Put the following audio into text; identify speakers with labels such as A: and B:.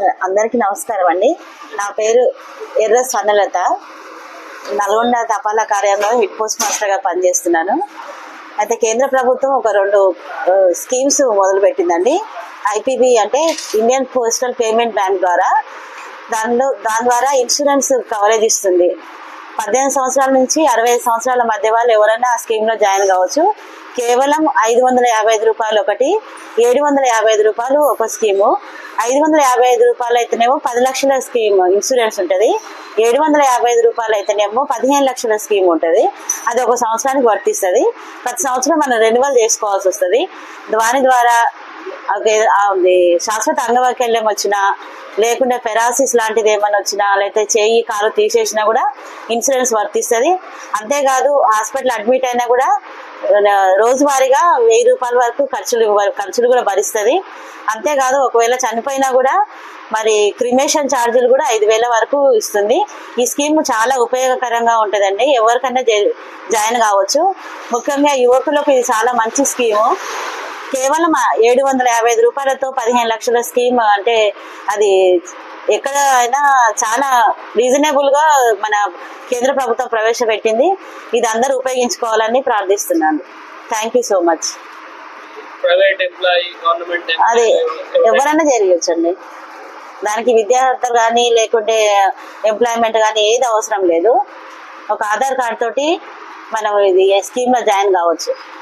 A: అందరికీ నమస్కారం అండి. నా పేరు ఎర్ర స్వర్ణలత నల్గొండ తపాలా కార్యాలయంలో హెడ్ పోస్ట్ మాస్టర్గా పనిచేస్తున్నాను. అయితే కేంద్ర ప్రభుత్వం ఒక రెండు స్కీమ్స్ మొదలుపెట్టిందండి. ఐపీబీ అంటే ఇండియన్ పోస్టల్ పేమెంట్ బ్యాంక్ ద్వారా. దానిలో దాని ద్వారా ఇన్సూరెన్స్ కవరేజ్ ఇస్తుంది. పద్దెనిమిది సంవత్సరాల నుంచి అరవై ఐదు సంవత్సరాల మధ్య వాళ్ళు ఎవరైనా ఆ స్కీమ్లో జాయిన్ కావచ్చు. కేవలం ఐదు వందల యాభై ఐదు రూపాయలు ఒకటి ఏడు వందల యాభై ఐదు రూపాయలు ఒక స్కీము. ఐదు వందల యాభై ఐదు రూపాయలు అయితేనేమో పది లక్షల స్కీమ్ ఇన్సూరెన్స్ ఉంటుంది. ఏడు వందల యాభై ఐదు రూపాయలు అయితేనేమో పదిహేను లక్షల స్కీమ్ ఉంటుంది. అది ఒక సంవత్సరానికి వర్తిస్తుంది. ప్రతి సంవత్సరం మనం రెన్యువల్ చేసుకోవాల్సి వస్తుంది. దాని ద్వారా అది శాశ్వత అంగవైకల్యం వచ్చినా లేకుంటే పెరాసిస్ లాంటిది ఏమైనా వచ్చినా లేకపోతే చేయి కాలు తీసేసినా కూడా ఇన్సూరెన్స్ వర్తిస్తుంది. అంతేకాదు హాస్పిటల్ అడ్మిట్ అయినా కూడా రోజువారీగా వెయ్యి రూపాయల వరకు ఖర్చులు ఖర్చులు కూడా భరిస్తుంది. అంతేకాదు ఒకవేళ చనిపోయినా కూడా మరి క్రిమేషన్ ఛార్జీలు కూడా ఐదు వేల వరకు ఇస్తుంది. ఈ స్కీమ్ చాలా ఉపయోగకరంగా ఉంటుందండి. ఎవరికైనా జాయిన్ కావచ్చు. ముఖ్యంగా యువకులకు ఇది చాలా మంచి స్కీము. కేవలం ఏడు వందల యాభై ఐదు రూపాయలతో పదిహేను లక్షల స్కీమ్ అంటే అది ఎక్కడ అయినా చాలా రీజనబుల్గా మన కేంద్ర ప్రభుత్వం ప్రవేశపెట్టింది. ఇది అందరూ ఉపయోగించుకోవాలని ప్రార్థిస్తున్నాను. థ్యాంక్ యూ సో మచ్ అది ఎవరైనా చేయొచ్చండి. దానికి విద్యార్థులు కానీ లేకుంటే ఎంప్లాయ్మెంట్ కానీ ఏది అవసరం లేదు. ఒక ఆధార్ కార్డ్ తోటి మనం ఇది స్కీమ్లో జాయిన్ కావచ్చు.